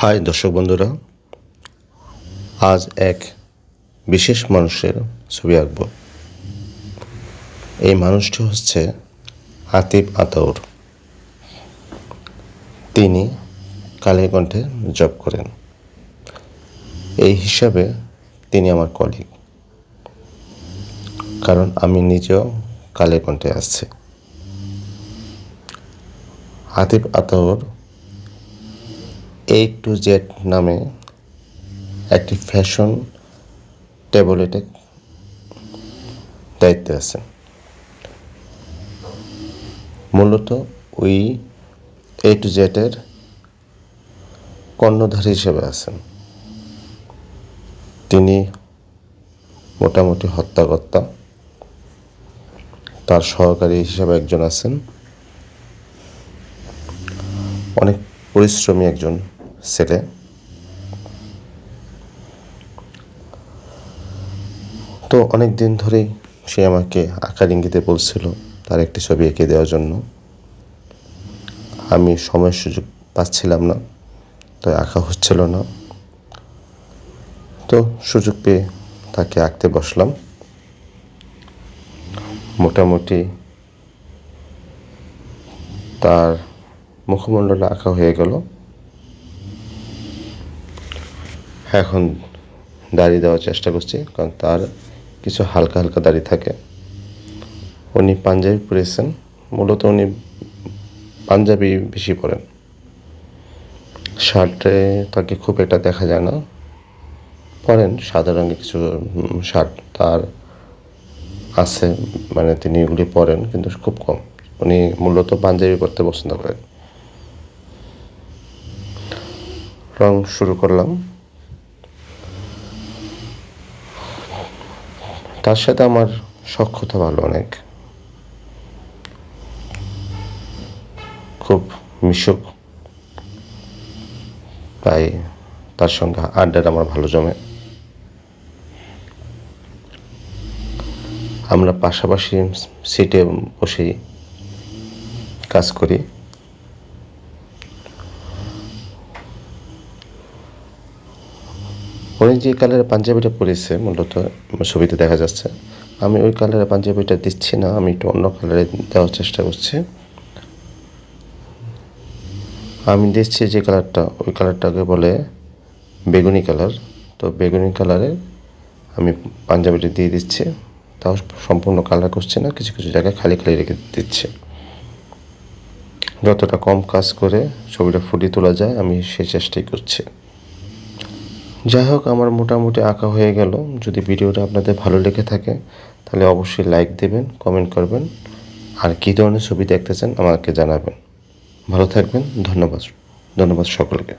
High দর্শক বন্ধুরা, আজ এক বিশেষ মানুষের ছবি আঁকব। এই মানুষটি হচ্ছে আতিফ আতাউর। তিনি কালের কণ্ঠে জব করেন। এই হিসাবে তিনি আমার কলিগ কারণ আমি নিজেও কালের কণ্ঠে আসছি। Atif Ataur A to Z নামে একটি ফ্যাশন ট্যাবলেটে দায়িত্বে আছেন মূলত ওই এ টু জেডের কর্ণধারী হিসেবে আছেন। তিনি মোটামুটি হত্যাকর্তা। তার সহকারী হিসেবে একজন আছেন। অনেক পরিশ্রমী একজন ছেলে। তো অনেক দিন ধরেই সে আমাকে আঁকার ইঙ্গিতে বলছিল তার একটি ছবি এঁকে দেওয়ার জন্য। আমি সময় সুযোগ পাচ্ছিলাম না, তাই আঁকা হচ্ছিল না। তো সুযোগ পেয়ে তাকে আঁকতে বসলাম। মোটামুটি তার মুখমণ্ডলে আঁকা হয়ে গেল। এখন দাড়ি দেওয়ার চেষ্টা করছি, কারণ তার কিছু হালকা হালকা দাড়ি থাকে। উনি পাঞ্জাবি পরেছেন মূলত উনি পাঞ্জাবি বেশি পরেন। শার্টে তাকে খুব একটা দেখা যায় না। পরেন সাদা রঙের কিছু শার্ট। তার আছে মানে তিনি এগুলি পরেন, কিন্তু খুব কম। উনি মূলত পাঞ্জাবি পরতে পছন্দ করেন। রং শুরু করলাম। তার সাথে আমার সক্ষতা ভালো অনেক। খুব মিশুক। তাই তার সঙ্গে আড্ডাটা আমার ভালো জমে। আমরা পাশাপাশি সিটে বসেই কাজ করি। যে কালারের পাঞ্জাবিটা পরেছে মূলত ছবিতে দেখা যাচ্ছে। আমি ওই কালারের পাঞ্জাবিটা দিচ্ছি না, আমি একটু অন্য কালারে দেওয়ার চেষ্টা করছি। আমি দিচ্ছি যে কালারটা, ওই কালারটাকে বলে বেগুনি কালার। তো বেগুনি কালারে আমি পাঞ্জাবিটা দিয়ে দিচ্ছি। তাও সম্পূর্ণ কালার করছে না, কিছু কিছু জায়গায় খালি খালি রেখে দিচ্ছে। যতটা কম কাজ করে ছবিটা ফুটিয়ে তোলা যায়, আমি সে চেষ্টাই করছি। যাই হোক আমার মোটামুটি আঁকা হয়ে গেল। যদি ভিডিওটা আপনাদের ভালো লেগে থাকে, তাহলে অবশ্যই লাইক দেবেন কমেন্ট করবেন, আর কী ধরনের ছবি দেখতে চান আমাকে জানাবেন। ভালো থাকবেন, ধন্যবাদ ধন্যবাদ সকলকে।